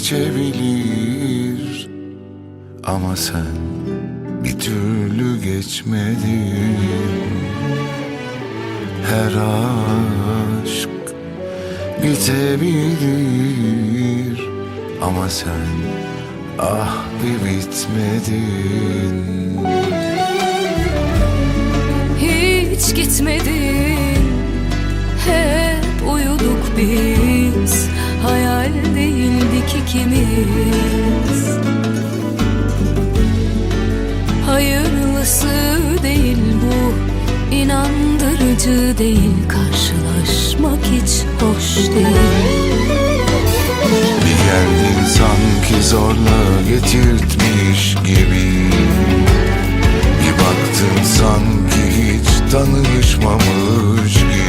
geçebilir. Ama sen bir türlü geçmedin. Her aşk bitebilir. Ama sen ah bir bitmedin. Hiç gitmedin. Hep uyuduk Hayal değildik ikimiz. Hayırlısı değil bu inandırıcı değil Karşılaşmak hiç hoş değil. Bir geldin sanki zorla getirtmiş gibi. Bir baktın sanki hiç tanışmamış gibi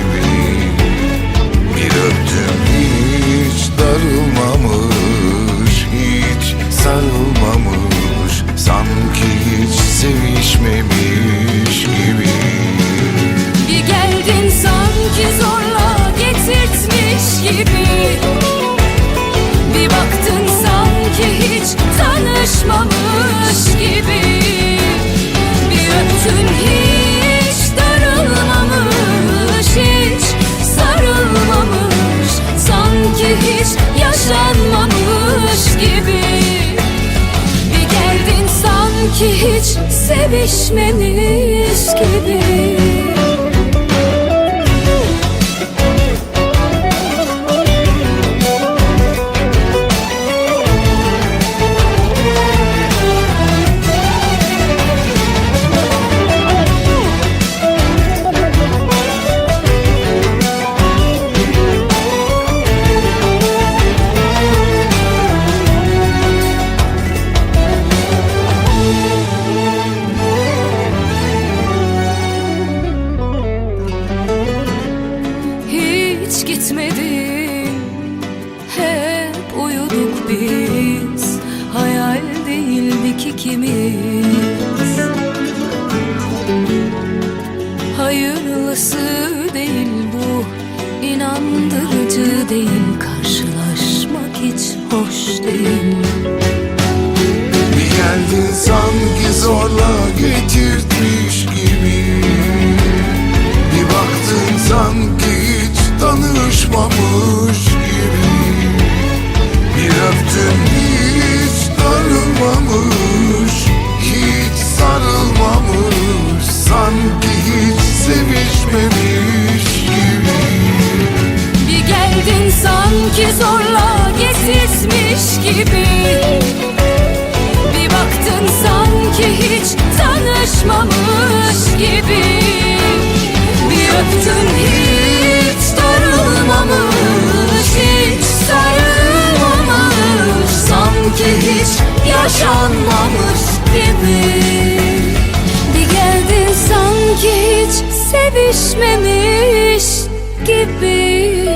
sanki hiç sevişmemiş gibi Hiç gitmedin Hep uyuduk biz. Hayal değildik ikimiz. Hayırlısı değil bu. İnandırıcı değil. Karşılaşmak hiç hoş değil. Bir geldin sanki zorla tanışmamış gibi. Bir öptün hiç darılmamış Hiç sarılmamış Sanki hiç sevişmemiş gibi. Bir geldin sanki zorla getirtmiş gibi. Bir baktın sanki hiç tanışmamış gibi. Bir öptün hiç yaşanmamış gibi. Bir geldin sanki hiç sevişmemiş gibi